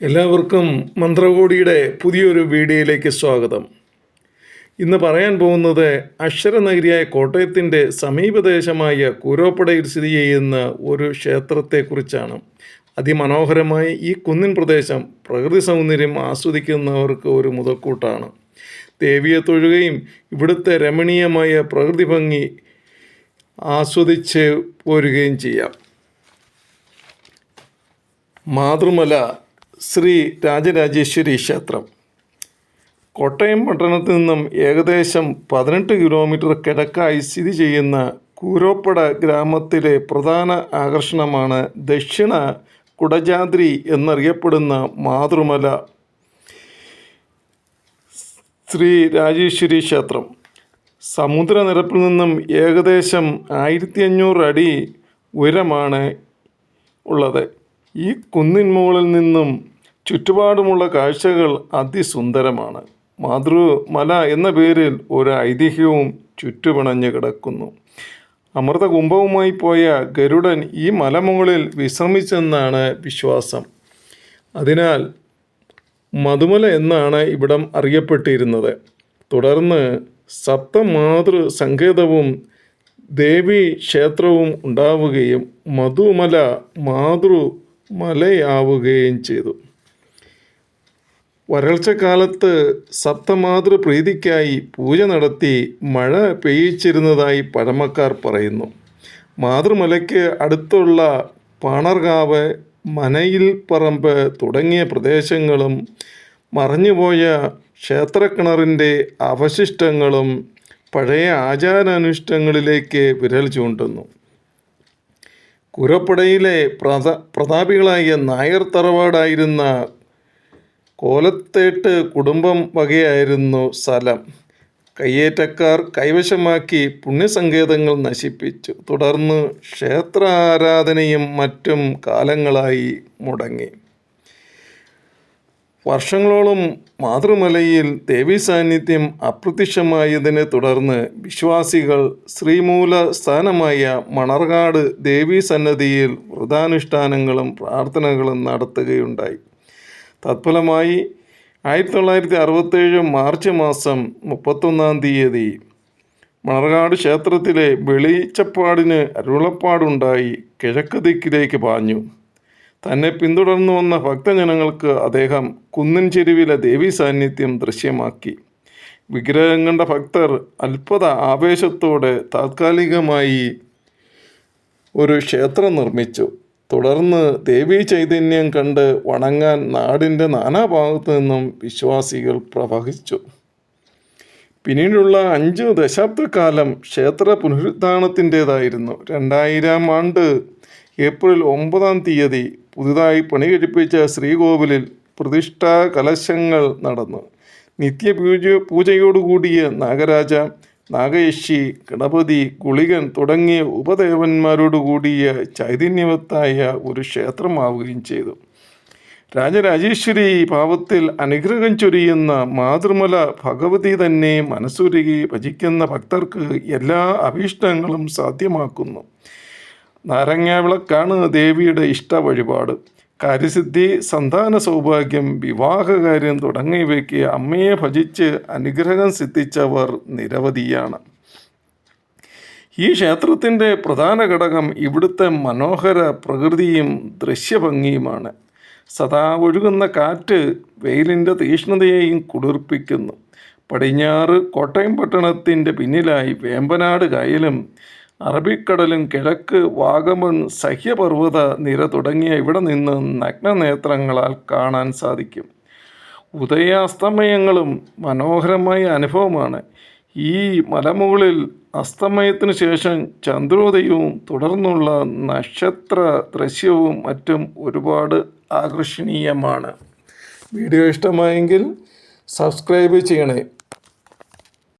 എല്ലാവർക്കും മന്ത്രകോടിയുടെ പുതിയൊരു വീഡിയോയിലേക്ക് സ്വാഗതം. ഇന്ന് പറയാൻ പോകുന്നത് അക്ഷരനഗരിയായ കോട്ടയത്തിന്റെ സമീപദേശമായ കൂരോപ്പടയിൽ സ്ഥിതി ചെയ്യുന്ന ഒരു ക്ഷേത്രത്തെക്കുറിച്ചാണ്. അതിമനോഹരമായി ഈ കുന്നിൻ പ്രദേശം പ്രകൃതി സൗന്ദര്യം ആസ്വദിക്കുന്നവർക്ക് ഒരു മുതൽക്കൂട്ടാണ്. ദേവിയെ തൊഴുകയും ഇവിടുത്തെ രമണീയമായ പ്രകൃതി ഭംഗി ആസ്വദിച്ച് പോരുകയും ചെയ്യാം. മാതൃമല ശ്രീ രാജരാജേശ്വരി ക്ഷേത്രം. കോട്ടയം പട്ടണത്തിൽ നിന്നും ഏകദേശം പതിനെട്ട് കിലോമീറ്റർ കിഴക്കായി സ്ഥിതി ചെയ്യുന്ന കൂരോപ്പട ഗ്രാമത്തിലെ പ്രധാന ആകർഷണമാണ് ദക്ഷിണ കുടജാദ്രി എന്നറിയപ്പെടുന്ന മാതൃമല. ശ്രീ രാജേശ്വരി ക്ഷേത്രം. സമുദ്രനിരപ്പിൽ നിന്നും ഏകദേശം ആയിരത്തി അഞ്ഞൂറ് അടി ഉയരമാണ് ഉള്ളത്. ഈ കുന്നിൻ മുകളിൽ നിന്നും ചുറ്റുപാടുമുള്ള കാഴ്ചകൾ അതിസുന്ദരമാണ്. മാതൃമല എന്ന പേരിൽ ഒരു ഐതിഹ്യവും ചുറ്റുപിണഞ്ഞ് കിടക്കുന്നു. അമൃതകുംഭവുമായി പോയ ഗരുഡൻ ഈ മലമുകളിൽ വിശ്രമിച്ചെന്നാണ് വിശ്വാസം. അതിനാൽ മധുമല എന്നാണ് ഇവിടം അറിയപ്പെട്ടിരുന്നത്. തുടർന്ന് സപ്തമാതൃ സങ്കേതവും ദേവി ക്ഷേത്രവും ഉണ്ടാവുകയും മധുമല മാതൃമലയാവുകയും ചെയ്തു. വരൾച്ചക്കാലത്ത് സപ്തമാതൃ പ്രീതിക്കായി പൂജ നടത്തി മഴ പെയ്യിച്ചിരുന്നതായി പഴമക്കാർ പറയുന്നു. മാതൃമലയ്ക്ക് അടുത്തുള്ള പാണർകാവ് മനയിൽ പറമ്പ് തുടങ്ങിയ പ്രദേശങ്ങളും മറഞ്ഞുപോയ ക്ഷേത്രക്കിണറിന്റെ അവശിഷ്ടങ്ങളും പഴയ ആചാരാനുഷ്ഠങ്ങളിലേക്ക് വിരൽ ചൂണ്ടുന്നു. കുരപ്പടയിലെ പ്രത പ്രതാപികളായ നായർ തറവാടായിരുന്ന കോലത്തേട്ട് കുടുംബം വകയായിരുന്നു സ്ഥലം. കയ്യേറ്റക്കാർ കൈവശമാക്കി പുണ്യസങ്കേതങ്ങൾ നശിപ്പിച്ചു. തുടർന്ന് ക്ഷേത്ര ആരാധനയും മറ്റും കാലങ്ങളായി മുടങ്ങി. വർഷങ്ങളോളം മാതൃമലയിൽ ദേവീ സാന്നിധ്യം അപ്രത്യക്ഷമായതിനെ തുടർന്ന് വിശ്വാസികൾ ശ്രീമൂല സ്ഥാനമായ മണർകാട് ദേവീ സന്നദ്ധിയിൽ വ്രതാനുഷ്ഠാനങ്ങളും പ്രാർത്ഥനകളും നടത്തുകയുണ്ടായി. തത്ഫലമായി ആയിരത്തി തൊള്ളായിരത്തി അറുപത്തേഴ് മാർച്ച് മാസം മുപ്പത്തൊന്നാം തീയതി മണർകാട് ക്ഷേത്രത്തിലെ വെളിച്ചപ്പാടിന് അരുളപ്പാടുണ്ടായി കിഴക്ക് ദിക്കിലേക്ക് പാഞ്ഞു. തന്നെ പിന്തുടർന്നു വന്ന ഭക്തജനങ്ങൾക്ക് അദ്ദേഹം കുന്നിൻ ചെരുവിലെ ദേവീ സാന്നിധ്യം ദൃശ്യമാക്കി. വിഗ്രഹം കണ്ട ഭക്തർ അത്ഭുത ആവേശത്തോടെ താത്കാലികമായി ഒരു ക്ഷേത്രം നിർമ്മിച്ചു. തുടർന്ന് ദേവീ ചൈതന്യം കണ്ട് വണങ്ങാൻ നാടിന്റെ നാനാഭാഗത്തു നിന്നും വിശ്വാസികൾ പ്രവഹിച്ചു. പിന്നീടുള്ള അഞ്ച് ദശാബ്ദക്കാലം ക്ഷേത്ര പുനരുദ്ധാരണത്തിന്റേതായിരുന്നു രണ്ടായിരം ആണ്ട് ഏപ്രിൽ ഒമ്പതാം തീയതി പുതുതായി പണികഴിപ്പിച്ച ശ്രീകോവിലിൽ പ്രതിഷ്ഠാ കലശങ്ങൾ നടന്നു. നിത്യപൂജ പൂജയോടുകൂടിയ നാഗരാജ നാഗയക്ഷി ഗണപതി ഗുളികൻ തുടങ്ങിയ ഉപദേവന്മാരോടുകൂടിയ ചൈതന്യവത്തായ ഒരു ക്ഷേത്രമാവുകയും ചെയ്തു. രാജരാജേശ്വരി ഭാവത്തിൽ അനുഗ്രഹം ചൊരിയുന്ന മാതൃമല ഭഗവതി തന്നെ മനസ്സുരുകി ഭജിക്കുന്ന ഭക്തർക്ക് എല്ലാ അഭീഷ്ടങ്ങളും സാധ്യമാക്കുന്നു. നാരങ്ങാവിളക്കാണ് ദേവിയുടെ ഇഷ്ട വഴിപാട് കാര്യസിദ്ധി സന്താന സൗഭാഗ്യം വിവാഹകാര്യം തുടങ്ങിയവയ്ക്ക് അമ്മയെ ഭജിച്ച് അനുഗ്രഹം സിദ്ധിച്ചവർ നിരവധിയാണ്. ഈ ക്ഷേത്രത്തിന്റെ പ്രധാന ഘടകം ഇവിടുത്തെ മനോഹര പ്രകൃതിയും ദൃശ്യഭംഗിയുമാണ്. സദാ ഒഴുകുന്ന കാറ്റ് വെയിലിന്റെ തീഷ്ണതയെയും കുളിർപ്പിക്കുന്നു. പടിഞ്ഞാറ് കോട്ടയം പട്ടണത്തിന്റെ പിന്നിലായി വേമ്പനാട് കായലും അറബിക്കടലും കിഴക്ക് വാഗമൺ സഹ്യപർവത നിര തുടങ്ങിയ ഇവിടെ നിന്ന് നഗ്നനേത്രങ്ങളാൽ കാണാൻ സാധിക്കും. ഉദയാസ്തമയങ്ങളും മനോഹരമായ അനുഭവമാണ്. ഈ മലമുകളിൽ അസ്തമയത്തിന് ശേഷം ചന്ദ്രോദയവും തുടർന്നുള്ള നക്ഷത്ര ദൃശ്യവും മറ്റും ഒരുപാട് ആകർഷണീയമാണ്. വീഡിയോ ഇഷ്ടമായെങ്കിൽ സബ്സ്ക്രൈബ് ചെയ്യണേ.